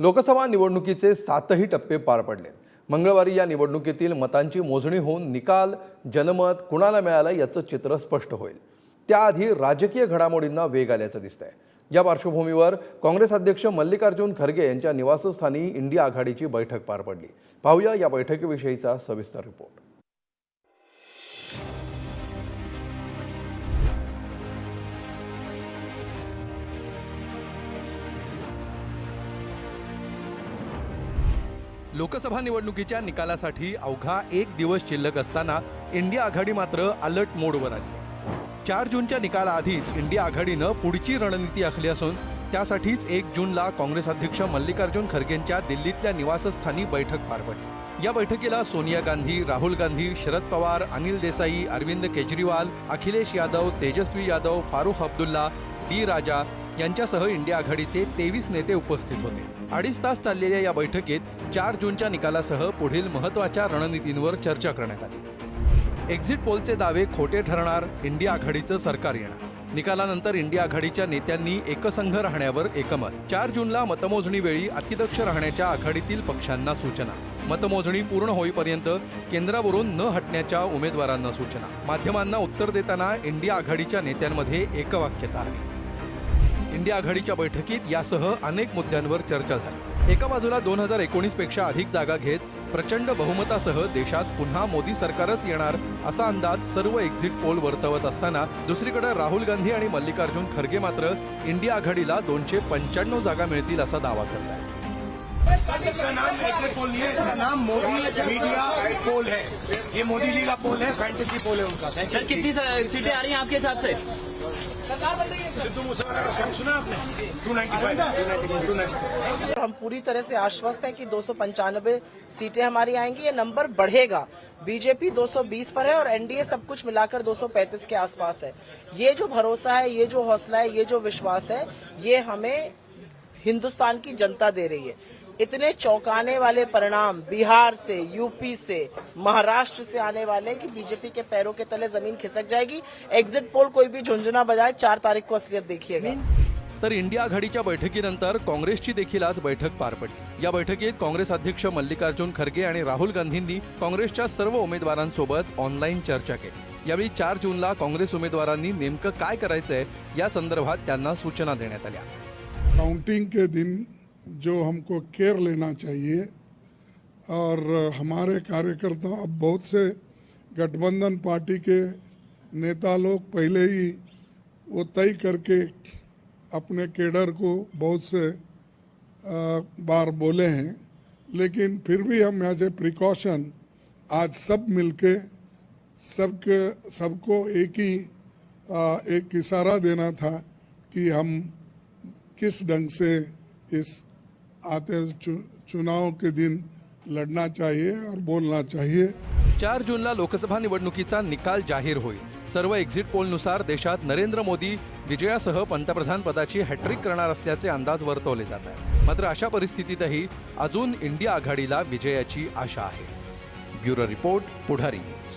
लोकसभा निवडणुकीचे सातही टप्पे पार पडले मंगळवारी या निवडणुकीतील मतांची मोजणी होऊन निकाल जनमत कुणाला मिळालं याचं चित्र स्पष्ट होईल. त्याआधी राजकीय घडामोडींना वेग आल्याचं दिसतंय. या पार्श्वभूमीवर काँग्रेस अध्यक्ष मल्लिकार्जुन खरगे यांच्या निवासस्थानी इंडिया आघाडीची बैठक पार पडली. पाहूया या बैठकीविषयीचा सविस्तर रिपोर्ट. लोकसभा निवडणुकीच्या निकालासाठी अवघा एक दिवस शिल्लक असताना इंडिया आघाडी मात्र अलर्ट मोडवर आली. चार जूनच्या निकालाआधीच इंडिया आघाडीनं पुढची रणनीती आखली असून त्यासाठीच एक जूनला काँग्रेस अध्यक्ष मल्लिकार्जुन खरगेंच्या दिल्लीतल्या निवासस्थानी बैठक पार पडली. या बैठकीला सोनिया गांधी राहुल गांधी शरद पवार अनिल देसाई अरविंद केजरीवाल अखिलेश यादव तेजस्वी यादव फारुख अब्दुल्ला डी राजा यांच्यासह इंडिया आघाडीचे तेवीस नेते उपस्थित होते. अडीच तास चाललेल्या या बैठकीत चार जूनच्या निकालासह पुढील महत्त्वाच्या रणनीतींवर चर्चा करण्यात आली. एक्झिट पोलचे दावे खोटे ठरणार इंडिया आघाडीचं सरकार येणार. निकालानंतर इंडिया आघाडीच्या नेत्यांनी एकसंघ राहण्यावर एकमत. चार जूनला मतमोजणी वेळी अतिदक्ष राहण्याच्या आघाडीतील पक्षांना सूचना. मतमोजणी पूर्ण होईपर्यंत केंद्रावरून न हटण्याच्या उमेदवारांना सूचना. माध्यमांना उत्तर देताना इंडिया आघाडीच्या नेत्यांमध्ये एकवाक्यता आली. इंडिया आघाडीच्या बैठकीत यासह अनेक मुद्द्यांवर चर्चा झाली. एका बाजूला दोन हजार एकोणीसपेक्षा अधिक जागा घेत प्रचंड बहुमतासह देशात पुन्हा मोदी सरकारच येणार असा अंदाज सर्व एक्झिट पोल वर्तवत असताना दुसरीकडे राहुल गांधी आणि मल्लिकार्जुन खरगे मात्र इंडिया आघाडीला दोनशे पंच्याण्णव जागा मिळतील असा दावा करत आहेत इसका नाम एग्जिट पोल नहीं है इसका नाम मोदी मीडिया पोल है। ये मोदी जी का पोल है फैंटेसी पोल है उनका। सर कितनी सीटें आ रही हैं आपके हिसाब से? सिद्धू मूसेवाला सुना आपने? टू नाइन्टी हम पूरी तरह से आश्वस्त हैं कि दो सौ पंचानबे सीटें हमारी आएँगी ये नंबर बढ़ेगा। बीजेपी 220 पर है और एनडीए सब कुछ मिलाकर 235 के आसपास है। ये जो भरोसा है ये जो हौसला है ये जो विश्वास है ये हमें हिंदुस्तान की जनता दे रही है। इतने चौंकाने वाले परिणाम बिहार से यूपी से महाराष्ट्र से आने वाले कि बीजेपी के पैरों के तले जमीन खिसक जाएगी। एग्जिट पोल कोई भी झुंझुना बजाए चार तारीख को असलियत देखिएगा। तर इंडिया आघाडीच्या बैठकीनंतर काँग्रेसची देखील आज बैठक पार पडली. या बैठकीत काँग्रेस अध्यक्ष मल्लिकार्जुन खरगे आणि राहुल गांधींनी काँग्रेसच्या सर्व उमेदवारांसोबत ऑनलाईन चर्चा केली. यावेळी चार जूनला काँग्रेस उमेदवारांनी नेमकं काय करायचंय या संदर्भात त्यांना सूचना देण्यात आल्या. काउंटिंग के दिन जो हमको केयर लेना चाहिए और हमारे कार्यकर्ता अब बहुत से गठबंधन पार्टी के नेता लोग पहले ही वो तय करके अपने केडर को बहुत से बार बोले हैं। लेकिन फिर भी हम एज ए प्रिकॉशन आज सब मिलके सबके सबको एक ही अ, एक इशारा देना था कि हम किस ढंग से इस आते चु, चुनाव के दिन लढना चाहिए और बोलना चाहिए। चार जूनला लोकसभा निवडणुकीचा निकाल जाहीर होईल. सर्व एक्झिट पोलनुसार देशात नरेंद्र मोदी विजयासह पंतप्रधान पदाची हॅट्रिक करणार असल्याचे अंदाज वर्तवले जात आहेत. मात्र अशा परिस्थितीतही अजून इंडिया आघाडीला विजयाची आशा आहे. Bureau report Pudhari news.